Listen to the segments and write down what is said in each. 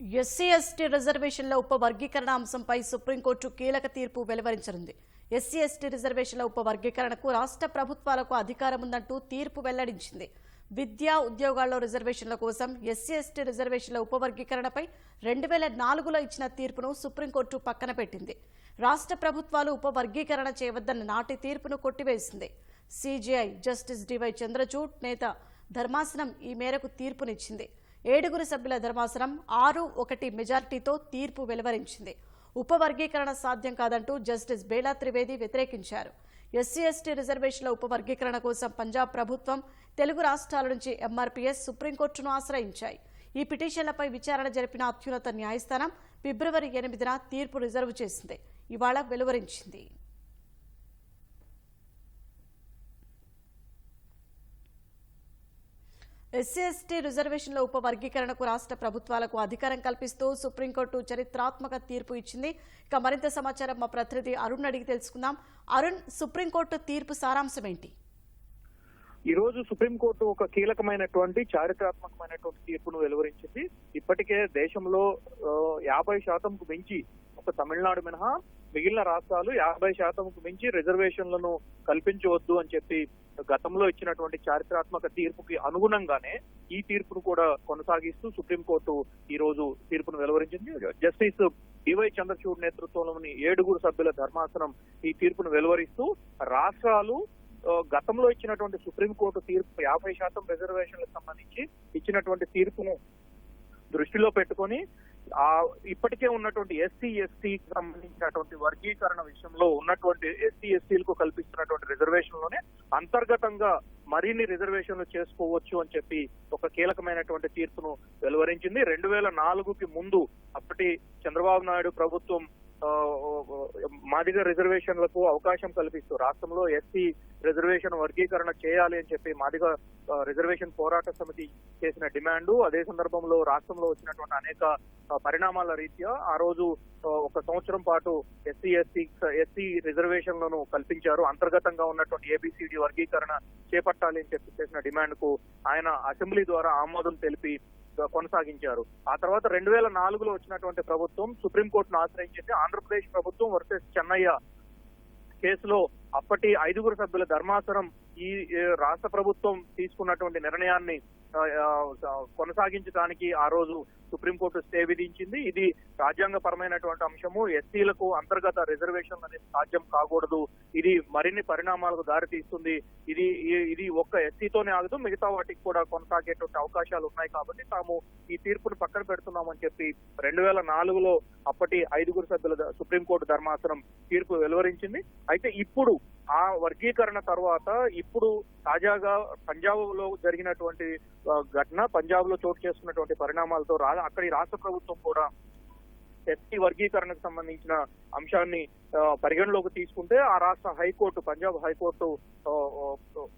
SC ST రిజర్వేషన్ల ఉప వర్గీకరణ అంశంపై సుప్రీంకోర్టు కీలక తీర్పు వెలువరించనుంది. ఎస్సీ ఎస్టీ రిజర్వేషన్ల ఉప వర్గీకరణకు రాష్ట్ర ప్రభుత్వాలకు అధికారం ఉందంటూ తీర్పు వెల్లడించింది. విద్యా ఉద్యోగాల్లో రిజర్వేషన్ల కోసం ఎస్సీ ఎస్టీ రిజర్వేషన్ల ఉపవర్గీకరణపై రెండు వేల నాలుగులో ఇచ్చిన తీర్పును సుప్రీంకోర్టు పక్కన పెట్టింది. రాష్ట్ర ప్రభుత్వాలు ఉపవర్గీకరణ చేయవద్దన్న నాటి తీర్పును కొట్టివేసింది. సిజేఐ జస్టిస్ డివై చంద్రచూడ్ నేత ధర్మాసనం ఈ మేరకు తీర్పునిచ్చింది. ఏడుగురు సభ్యుల ధర్మాసనం ఆరు ఒకటి మెజార్టీతో తీర్పు వెలువరించింది. ఉపవర్గీకరణ సాధ్యం కాదంటూ జస్టిస్ బేలా త్రివేది వ్యతిరేకించారు. ఎస్సీ ఎస్టీ రిజర్వేషన్ల ఉపవర్గీకరణ కోసం పంజాబ్ ప్రభుత్వం తెలుగు రాష్ట్రాల నుంచి ఎంఆర్పీఎస్ సుప్రీంకోర్టును ఆశ్రయించాయి. ఈ పిటిషన్లపై విచారణ జరిపిన అత్యున్నత న్యాయస్థానం ఫిబ్రవరి ఎనిమిదిన తీర్పు రిజర్వ్ చేసింది. ఇవాళ వెలువరించింది. ఎస్సీ ఎస్టీ రిజర్వేషన్ల ఉపవర్గీకరణకు రాష్ట్ర ప్రభుత్వాలకు అధికారం కల్పిస్తూ సుప్రీంకోర్టు చరిత్రాత్మక తీర్పు ఇచ్చింది. ఇక మరింత సమాచారం మా ప్రతినిధి అరుణ్ అడిగి తెలుసుకుందాం. అరుణ్ సుప్రీంకోర్టు తీర్పు సారాంశం ఏంటి? ఈ రోజు సుప్రీంకోర్టు ఒక కీలకమైనటువంటి చారిత్రాత్మకమైనటువంటి తీర్పును వెలువరించింది. ఇప్పటికే దేశంలో యాభై శాతంకు మించి ఒక తమిళనాడు మినహా మిగిలిన రాష్ట్రాలు యాభై శాతంకు మించి రిజర్వేషన్లను కల్పించవద్దు అని చెప్పి గతంలో ఇచ్చినటువంటి చారిత్రాత్మక తీర్పుకి అనుగుణంగానే ఈ తీర్పును కూడా కొనసాగిస్తూ సుప్రీంకోర్టు ఈ రోజు తీర్పును వెలువరించింది. జస్టిస్ డివై చంద్రచూడ్ నేతృత్వంలోని ఏడుగురు సభ్యుల ధర్మాసనం ఈ తీర్పును వెలువరిస్తూ రాష్ట్రాలు గతంలో ఇచ్చినటువంటి సుప్రీంకోర్టు తీర్పు యాభై శాతం రిజర్వేషన్లకు సంబంధించి ఇచ్చినటువంటి తీర్పును దృష్టిలో పెట్టుకొని ఆ ఇప్పటికే ఉన్నటువంటి ఎస్సీ ఎస్టీకి సంబంధించినటువంటి వర్గీకరణ విషయంలో ఉన్నటువంటి ఎస్సీ ఎస్టీలకు కల్పిస్తున్నటువంటి రిజర్వేషన్లోనే అంతర్గతంగా మరిన్ని రిజర్వేషన్లు చేసుకోవచ్చు అని చెప్పి ఒక కీలకమైనటువంటి తీర్పును వెలువరించింది. రెండు వేల నాలుగుకి ముందు అప్పటి చంద్రబాబు నాయుడు ప్రభుత్వం మాదిగ రిజర్వేషన్లకు అవకాశం కల్పిస్తూ రాష్ట్రంలో ఎస్సీ రిజర్వేషన్ వర్గీకరణ చేయాలి అని చెప్పి మాదిగ రిజర్వేషన్ పోరాట సమితి చేసిన డిమాండ్ అదే సందర్భంలో రాష్ట్రంలో వచ్చినటువంటి అనేక పరిణామాల రీత్యా ఆ రోజు ఒక సంవత్సరం పాటు ఎస్సీ ఎస్సీ ఎస్సీ రిజర్వేషన్లను కల్పించారు. అంతర్గతంగా ఉన్నటువంటి ఏబిసిడి వర్గీకరణ చేపట్టాలి అని చెప్పి చేసిన డిమాండ్కు ఆయన అసెంబ్లీ ద్వారా ఆమోదం తెలిపి కొనసాగించారు. ఆ తర్వాత రెండు వేల నాలుగులో వచ్చినటువంటి ప్రభుత్వం సుప్రీంకోర్టును ఆశ్రయించింది. ఆంధ్రప్రదేశ్ ప్రభుత్వం వర్సెస్ చెన్నయ్య కేసులో అప్పటి ఐదుగురు సభ్యుల ధర్మాసనం ఈ రాష్ట్ర ప్రభుత్వం తీసుకున్నటువంటి నిర్ణయాన్ని కొనసాగించడానికి ఆ రోజు సుప్రీంకోర్టు స్టే విధించింది. ఇది రాజ్యాంగపరమైనటువంటి అంశము. ఎస్సీలకు అంతర్గత రిజర్వేషన్ అనేది సాధ్యం కాకూడదు. ఇది మరిన్ని పరిణామాలకు దారితీస్తుంది. ఇది ఇది ఒక్క ఎస్సీతోనే ఆగదు. మిగతా వాటికి కూడా కొనసాగేటువంటి అవకాశాలు ఉన్నాయి కాబట్టి తాము ఈ తీర్పును పక్కన పెడుతున్నామని చెప్పి రెండు వేల నాలుగులో అప్పటి ఐదుగురు సభ్యుల సుప్రీంకోర్టు ధర్మాసనం తీర్పు వెలువరించింది. అయితే ఇప్పుడు ఆ వర్గీకరణ తర్వాత ఇప్పుడు తాజాగా పంజాబ్లో జరిగినటువంటి ఘటన పంజాబ్లో చోటు చేసుకున్నటువంటి పరిణామాలతో రా అక్కడి రాష్ట్ర ప్రభుత్వం కూడా ఎస్టీ వర్గీకరణకు సంబంధించిన అంశాన్ని పరిగణలోకి తీసుకుంటే ఆ రాష్ట్ర హైకోర్టు పంజాబ్ హైకోర్టు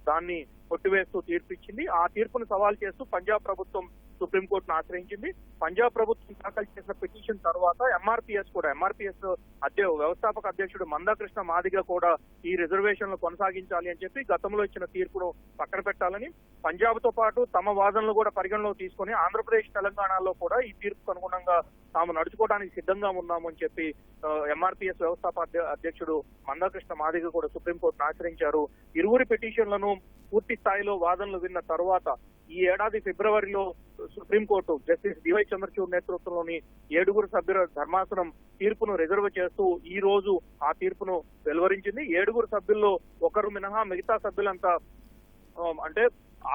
దాన్ని కొట్టివేస్తూ తీర్పు ఇచ్చింది ఆ తీర్పును సవాల్ చేస్తూ పంజాబ్ ప్రభుత్వం సుప్రీంకోర్టును ఆశ్రయించింది. పంజాబ్ ప్రభుత్వం దాఖలు చేసిన పిటిషన్ తర్వాత ఎంఆర్పీఎస్ కూడా ఎంఆర్పీఎస్ అధ్య వ్యవస్థాపక అధ్యక్షుడు మందాకృష్ణ మాదిగ కూడా ఈ రిజర్వేషన్లు కొనసాగించాలి అని చెప్పి గతంలో ఇచ్చిన తీర్పును పక్కన పెట్టాలని పంజాబ్తో పాటు తమ వాదనలు కూడా పరిగణలో తీసుకొని ఆంధ్రప్రదేశ్ తెలంగాణలో కూడా ఈ తీర్పుకు అనుగుణంగా తాము నడుచుకోవడానికి సిద్ధంగా ఉన్నామని చెప్పి ఎంఆర్పీఎస్ వ్యవస్థాపక అధ్య- అధ్యక్షుడు మందాకృష్ణ మాదిగ కూడా సుప్రీంకోర్టును ఆశ్రయించారు. ఇరువురి పిటిషన్లను పూర్తి స్థాయిలో వాదనలు విన్న తర్వాత ఈ ఏడాది ఫిబ్రవరిలో సుప్రీంకోర్టు జస్టిస్ డివై చంద్రచూడ్ నేతృత్వంలోని ఏడుగురు సభ్యుల ధర్మాసనం తీర్పును రిజర్వ్ చేస్తూ ఈ రోజు ఆ తీర్పును వెలువరించింది. ఏడుగురు సభ్యుల్లో ఒకరు మినహా మిగతా సభ్యులంతా అంటే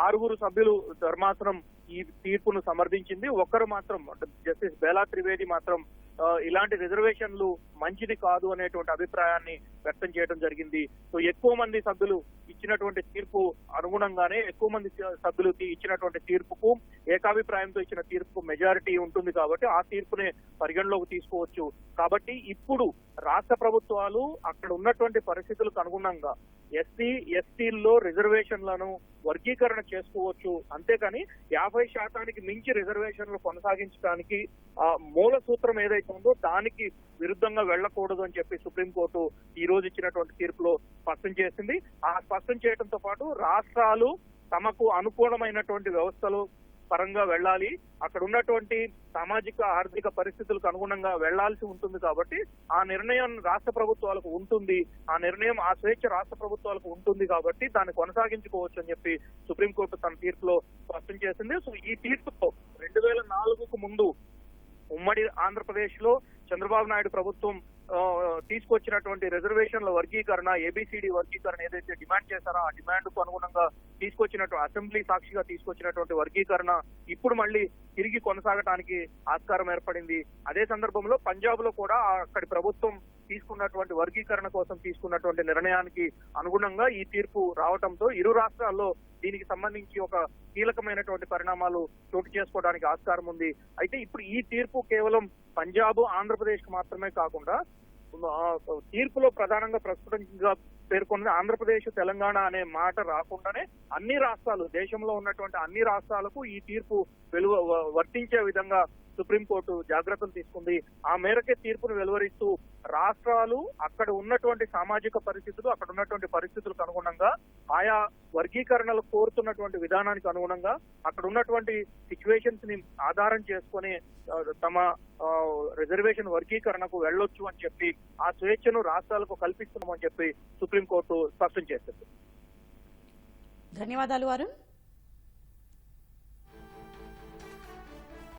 ఆరుగురు సభ్యులు ధర్మాసనం ఈ తీర్పును సమర్థించింది. ఒక్కరు మాత్రం అంటే జస్టిస్ బేలా త్రివేది మాత్రం ఇలాంటి రిజర్వేషన్లు మంచిది కాదు అనేటువంటి అభిప్రాయాన్ని వ్యక్తం చేయడం జరిగింది. సో ఎక్కువ మంది సభ్యులు ఇచ్చినటువంటి తీర్పు అనుగుణంగానే ఎక్కువ మంది సభ్యులు ఇచ్చినటువంటి తీర్పుకు ఏకాభిప్రాయంతో ఇచ్చిన తీర్పు మెజారిటీ ఉంటుంది కాబట్టి ఆ తీర్పునే పరిగణలోకి తీసుకోవచ్చు. కాబట్టి ఇప్పుడు రాష్ట్ర ప్రభుత్వాలు అక్కడ ఉన్నటువంటి పరిస్థితులకు అనుగుణంగా ఎస్సీ ఎస్టీల్లో రిజర్వేషన్లను వర్గీకరణ చేసుకోవచ్చు. అంతేకాని యాభై శాతానికి మించి రిజర్వేషన్లు కొనసాగించడానికి ఆ మూల సూత్రం ఏదైతే ఉందో దానికి విరుద్ధంగా వెళ్ళకూడదు అని చెప్పి సుప్రీంకోర్టు ఈ రోజు ఇచ్చినటువంటి తీర్పులో స్పష్టం చేసింది. ఆ స్పష్టం చేయడంతో పాటు రాష్ట్రాలు తమకు అనుకూలమైనటువంటి వ్యవస్థలు పరంగా వెళ్ళాలి. అక్కడ ఉన్నటువంటి సామాజిక ఆర్థిక పరిస్థితులకు అనుగుణంగా వెళ్ళాల్సి ఉంటుంది కాబట్టి ఆ నిర్ణయం రాష్ట్ర ప్రభుత్వాలకు ఉంటుంది. ఆ నిర్ణయం ఆ స్వేచ్ఛ రాష్ట్ర ప్రభుత్వాలకు ఉంటుంది కాబట్టి దాన్ని కొనసాగించుకోవచ్చు అని చెప్పి సుప్రీంకోర్టు తన తీర్పులో స్పష్టం చేసింది. సో ఈ తీర్పుతో రెండు వేల నాలుగుకు ముందు ఉమ్మడి ఆంధ్రప్రదేశ్లో చంద్రబాబు నాయుడు ప్రభుత్వం తీసుకొచ్చినటువంటి రిజర్వేషన్ల వర్గీకరణ ఏబిసిడి వర్గీకరణ ఏదైతే డిమాండ్ చేశారో ఆ డిమాండ్కు అనుగుణంగా తీసుకొచ్చినట్టు అసెంబ్లీ సాక్షిగా తీసుకొచ్చినటువంటి వర్గీకరణ ఇప్పుడు మళ్ళీ తిరిగి కొనసాగటానికి ఆస్కారం ఏర్పడింది. అదే సందర్భంలో పంజాబ్లో కూడా అక్కడి ప్రభుత్వం తీసుకున్నటువంటి వర్గీకరణ కోసం తీసుకున్నటువంటి నిర్ణయానికి అనుగుణంగా ఈ తీర్పు రావడంతో ఇరు రాష్ట్రాల్లో దీనికి సంబంధించి ఒక కీలకమైనటువంటి పరిణామాలు చోటు చేసుకోవడానికి ఆస్కారం ఉంది. అయితే ఇప్పుడు ఈ తీర్పు కేవలం పంజాబ్ ఆంధ్రప్రదేశ్ మాత్రమే కాకుండా తీర్పులో ప్రధానంగా ప్రస్తుతంగా పేర్కొన్న ఆంధ్రప్రదేశ్ తెలంగాణ అనే మాట రాకుండానే అన్ని రాష్ట్రాలు దేశంలో ఉన్నటువంటి అన్ని రాష్ట్రాలకు ఈ తీర్పు వెలువ వర్తించే విధంగా సుప్రీంకోర్టు జాగ్రత్తలు తీసుకుంది. ఆ మేరకే తీర్పును వెలువరిస్తూ రాష్ట్రాలు అక్కడ ఉన్నటువంటి సామాజిక పరిస్థితులు అక్కడ ఉన్నటువంటి పరిస్థితులకు అనుగుణంగా ఆయా వర్గీకరణలు కోరుతున్నటువంటి విధానానికి అనుగుణంగా అక్కడ ఉన్నటువంటి సిచ్యువేషన్స్ని ఆధారం చేసుకొని తమ రిజర్వేషన్ వర్గీకరణకు వెళ్ళొచ్చు అని చెప్పి ఆ స్వేచ్ఛను రాష్ట్రాలకు కల్పిస్తున్నామని చెప్పి సుప్రీంకోర్టు స్పష్టం చేసింది. ధన్యవాదాలు అరుణ్.